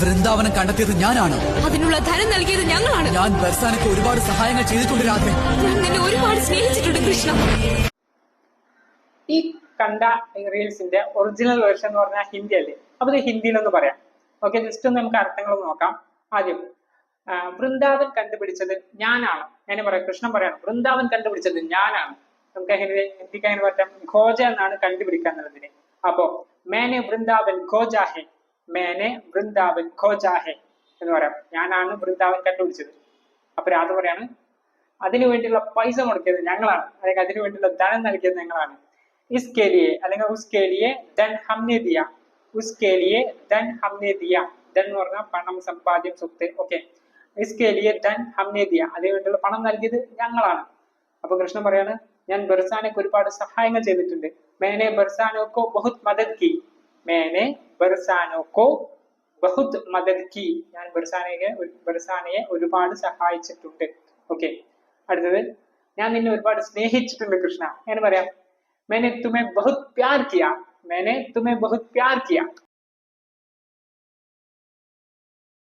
വൃന്ദാവനം കണ്ടെത്തിയത് ഞാനാണ്. അതിനുള്ള ധനം നൽകിയത് ഞങ്ങളാണ്. ഞാൻ ബർസാനക്ക് ഒരുപാട് സഹായങ്ങൾ ചെയ്തിട്ടുണ്ട് രാധേ. ഞാൻ നിന്നെ ഒരുപാട് സ്നേഹിച്ചിട്ടുണ്ട് കൃഷ്ണ. ഈ കണ്ട റീൽസിന്റെ ഒറിജിനൽ വേർഷൻ എന്ന് പറഞ്ഞാൽ ഹിന്ദി അല്ലേ? അപ്പൊ ഇത് ഹിന്ദിയിലൊന്ന് പറയാം. ഓക്കെ ജസ്റ്റ് ഒന്ന് നമുക്ക് അർത്ഥങ്ങൾ നോക്കാം. ആദ്യം വൃന്ദാവൻ കണ്ടുപിടിച്ചത് ഞാനാണ്. ഞാൻ പറയാം കൃഷ്ണൻ പറയാണ് വൃന്ദാവൻ കണ്ടുപിടിച്ചത് ഞാനാണ്. നമുക്ക് ഹിന്ദി ഹിന്ദിക്ക് അങ്ങനെ പറ്റാം? ഖോജ എന്നാണ് കണ്ടുപിടിക്കാൻ എന്നുള്ളതിന് അപ്പോ മേനെ വൃന്ദാവൻ ഖോജാ ഹെ മേനെ വൃന്ദാവൻ ഖോജാ ഹെ എന്ന് പറയാം. ഞാനാണ് വൃന്ദാവൻ കണ്ടുപിടിച്ചത്. അപ്പൊ രാധ പറയാണ് അതിനു വേണ്ടിയുള്ള പൈസ മുടക്കിയത് ഞങ്ങളാണ്. അല്ലെങ്കിൽ അതിനു വേണ്ടിയുള്ള ധനം നൽകിയത് ഞങ്ങളാണ്. ഇസ്കെ അല്ലെങ്കിൽ ഉസ്കെ ധൻ ഹംനെ ദിയ ധൻ ഹംനെ ധൻ എന്ന് പറഞ്ഞാൽ പണം സമ്പാദ്യം സ്വത്ത്. ഓക്കെ. ഇസ്കെ ധൻ ഹംനെ അതിനു വേണ്ടിയുള്ള പണം നൽകിയത് ഞങ്ങളാണ്. അപ്പൊ കൃഷ്ണൻ പറയാണ് ഞാൻ ബർസാനക്ക് ഒരുപാട് സഹായങ്ങൾ ചെയ്തിട്ടുണ്ട്. മേനെ ബർസാനോക്കോ ബഹുത് മദത് കി. മേനെ ബർസാനോക്കോ ബഹുത് മദത് കി ഞാൻ ബർസാനയെ ബർസാനയെ ഒരുപാട് സഹായിച്ചിട്ടുണ്ട് ഓക്കെ അടുത്തത് ഞാൻ നിന്നെ ഒരുപാട് സ്നേഹിച്ചിട്ടുണ്ട് കൃഷ്ണ ഞാൻ പറയാം मैंने तुम्हें बहुत प्यार किया मैंने तुम्हें बहुत प्यार किया